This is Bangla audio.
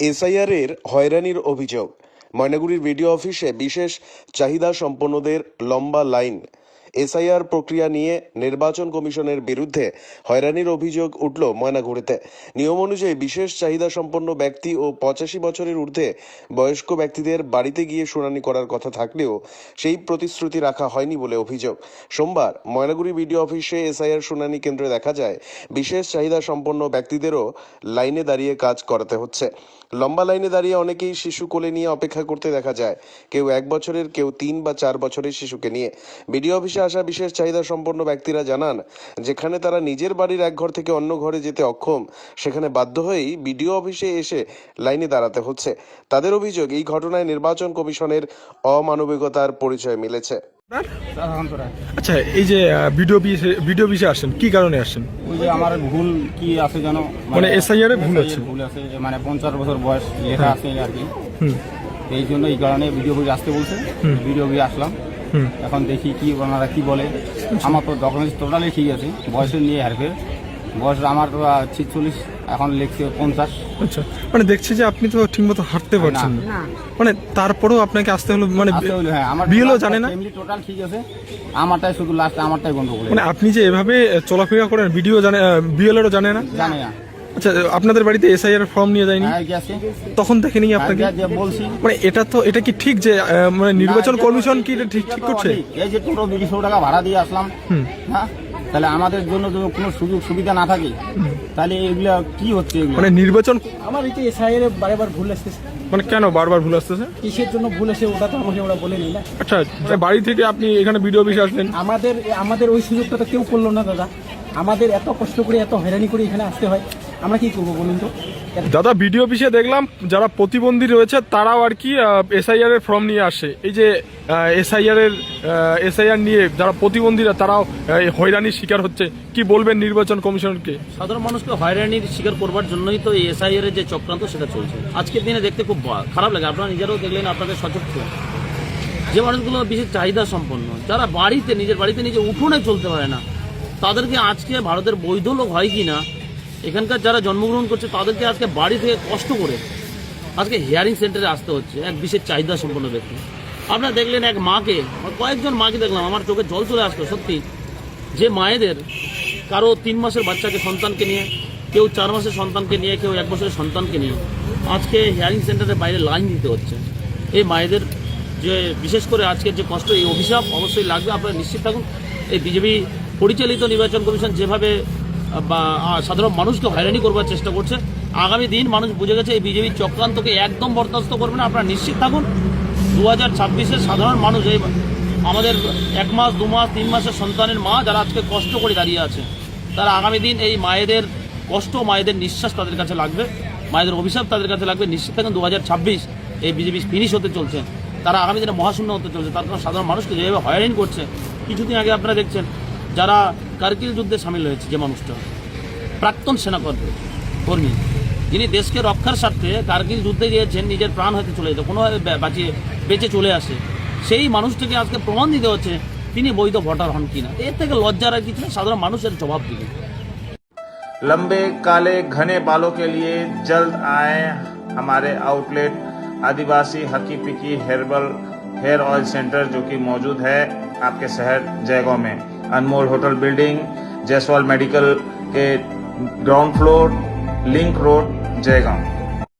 এসআইআর এর হয়রানির অভিযোগ। ময়নাগুড়ির বিডিও অফিসে বিশেষ চাহিদা সম্পন্নদের লম্বা লাইন এসআইআর প্রক্রিয়া নিয়ে নির্বাচন কমিশনের বিরুদ্ধে হয়রানির অভিযোগ উঠল ময়নাগুড়িতে। নিয়ম অনুযায়ী বিশেষ চাহিদা সম্পন্ন ব্যক্তি ও পঁচাশি বছরের ঊর্ধ্বে বয়স্ক ব্যক্তিদের বাড়িতে গিয়ে শুনানি করার কথা থাকলেও সেই প্রতিশ্রুতি রাখা হয়নি বলে অভিযোগ। সোমবার ময়নাগুড়ি বিডিও অফিসে এসআইআর শুনানি কেন্দ্রে দেখা যায়, বিশেষ চাহিদা সম্পন্ন ব্যক্তিদেরও লাইনে দাঁড়িয়ে কাজ করাতে হচ্ছে। লম্বা লাইনে দাঁড়িয়ে অনেকেই শিশু কোলে নিয়ে অপেক্ষা করতে দেখা যায়, কেউ এক বছরের, কেউ তিন বা চার বছরের শিশুকে নিয়ে। বিডিও অফিসে আসা বিশেষ চাহিদা সম্পন্ন ব্যক্তিরা জানান যেখানে তারা নিজের বাড়ির এক ঘর থেকে অন্য ঘরে যেতে অক্ষম সেখানে বাধ্য হয়েই বিডিও অফিসে এসে লাইনে দাঁড়াতে হচ্ছে। তাদের অভিযোগ এই ঘটনায় নির্বাচন কমিশনের অমানবিকতার পরিচয় মিলেছে। আচ্ছা এই যে ভিডিও ভিডিও বিষে আসেন কি কারণে আসেন? ওই যে আমার ভুল কি আছে যেন? মানে SIR এ ভুল আছে? ভুল আছে যে মানে পঞ্চাশ বছর বয়স লেখা আছে আর কি। এই জন্য এই কারণে ভিডিও বই আসতে বলছে। ভিডিও বই আসলাম। এখন দেখি কি ওনারা কি বলে। আমার তো ডকুমেন্টস টোটালি ঠিক আছে বয়সের নিয়ে হারফের বয়স আমার তো ছিচল্লিশ এখন লিখছে পঞ্চাশ। আচ্ছা মানে দেখছি যে আপনি তো ঠিকমতো হাঁটতে পারছেন না। মানে তারপরেও আপনাকে আসতে হলো মানে হ্যাঁ আমার বিএলও জানে না? এমনি টোটাল ঠিক আছে। আমারটাই শুধু লাস্ট আমারটাই গন্ডগোল। মানে আপনি যে এভাবে চলাফেরা করেন ভিডিও জানে বিএলএরও জানে না? জানে না। আচ্ছা আপনাদের বাড়িতে এসআইআর ফর্ম নিয়ে যায়নি? হ্যাঁ গেছে। তখন দেখেনি আপনাকে? হ্যাঁ, বলছি। মানে এটা তো এটা কি ঠিক যে মানে নির্বাচন কমিশন কি এটা ঠিক ঠিক করছে? এই যে টোটো দুইশো টাকা ভাড়া দিয়ে আসলাম হ্যাঁ তাহলে আমাদের জন্য যদি কোনো সুযোগ সুবিধা না থাকে তাহলে এগুলা কি হচ্ছে মানে নির্বাচন আমার এই যে এসআইয়ের বারেবার ভুল আসতেছে। মানে কেন বারবার ভুল আসতেছে? কিসের জন্য ভুল আসে ওটা তো আমাকে ওরা বলেনি না আচ্ছা মানে বাড়ি থেকে আপনি এখানে ভিডিও বিষে আসলেন? আমাদের আমাদের ওই সুযোগটা তো কেউ করল না দাদা। আমাদের এত কষ্ট করে এত হয়রানি করে এখানে আসতে হয়। আমরা কি করব বলুন তো? দাদা ভিডিও অফিসে দেখলাম যারা প্রতিবন্ধী রয়েছে তারাও আর কি এসআইআর এর ফর্ম নিয়ে আসে। এই যে এসআইআর এর এসআইআর নিয়ে যারা প্রতিবন্ধীরা তারাও হয়রানির শিকার হচ্ছে। কি বলবেন নির্বাচন কমিশনকে সাধারণ মানুষকে হয়রানির শিকার করবার জন্যই তো এই এসআইআর এর যে চক্রান্ত সেটা চলছে। আজকের দিনে দেখতে খুব খারাপ লাগে। আপনারা নিজেরাও দেখলেন আপনাদের সচক্ষে। যে মানুষগুলো বিশেষ চাহিদা সম্পন্ন যারা বাড়িতে নিজের বাড়িতে নিজে উঠোনে চলতে পারে না তাদেরকে আজকে ভারতের বৈধ লোক হয় কি না এখানকার যারা জন্মগ্রহণ করছে, তাদেরকে আজকে বাড়ি থেকে কষ্ট করে আজকে হিয়ারিং সেন্টারে আসতে হচ্ছে, এক বিশেষ চাহিদা সম্পন্ন ব্যক্তি। আপনারা দেখলেন এক মাকে কয়েকজন মাকে দেখলাম, আমার চোখে জল চলে আসলো, সত্যি। যে মায়েদের কারও তিন মাসের বাচ্চাকে সন্তানকে নিয়ে, কেউ চার মাসের সন্তানকে নিয়ে, কেউ এক বছরের সন্তানকে নিয়ে আজকে হিয়ারিং সেন্টারের বাইরে লাইন দিতে হচ্ছে। এই মায়েদের যে, বিশেষ করে আজকের যে কষ্ট, এই অভিশাপ অবশ্যই লাগবে। আপনারা নিশ্চিত থাকুন, এই বিজেপি পরিচালিত নির্বাচন কমিশন যেভাবে সাধারণ মানুষকে হয়রানি করবার চেষ্টা করছে। আগামী দিন মানুষ বুঝে গেছে এই বিজেপির চক্রান্তকে একদম বরদাস্ত করবে না। আপনারা নিশ্চিত থাকুন দু হাজার ছাব্বিশের সাধারণ মানুষ এই আমাদের এক মাস, দু মাস, তিন মাসের সন্তানের মা যারা আজকে কষ্ট করে দাঁড়িয়ে আছে, তারা আগামী দিন এই মায়েদের কষ্ট, মায়েদের নিঃশ্বাস তাদের কাছে লাগবে। মায়েদের অভিশাপ তাদের কাছে লাগবে। নিশ্চিত থাকুন দু হাজার ছাব্বিশ এই বিজেপি ফিনিশ হতে চলছে। তারা আগামী দিনে মহাশূন্য হতে চলছে। তার কারণ সাধারণ মানুষকে যেভাবে হয়রানি করছে, কিছুদিন আগে আপনারা দেখছেন যারা কার্গিল যুদ্ধে সামিল হয়েছে যে মানুষটা প্রাক্তন সেনাকর্মী কর্মী যিনি দেশকে রক্ষার স্বার্থে কার্গিল যুদ্ধে গিয়েছেন নিজের প্রাণ হতে চলে যেত কোনোভাবে বে- বাঁচিয়ে বেঁচে চলে আসে সেই মানুষটিকে আজকে প্রমাণ দিতে হচ্ছে তিনি বৈধ ভোটার হন কিনা এর থেকে লজ্জার আর কিছু নেই, সাধারণ মানুষের জবাব দিবে लंबे काले घने बालों के लिए जल्द आए हमारे आउटलेट आदिवासी Hakki Pikki herbal hair oil centre जो कि मौजूद है आपके शहर जयगांव में Anmol hotel building Jaiswal medical के ground floor link road Jaigaon.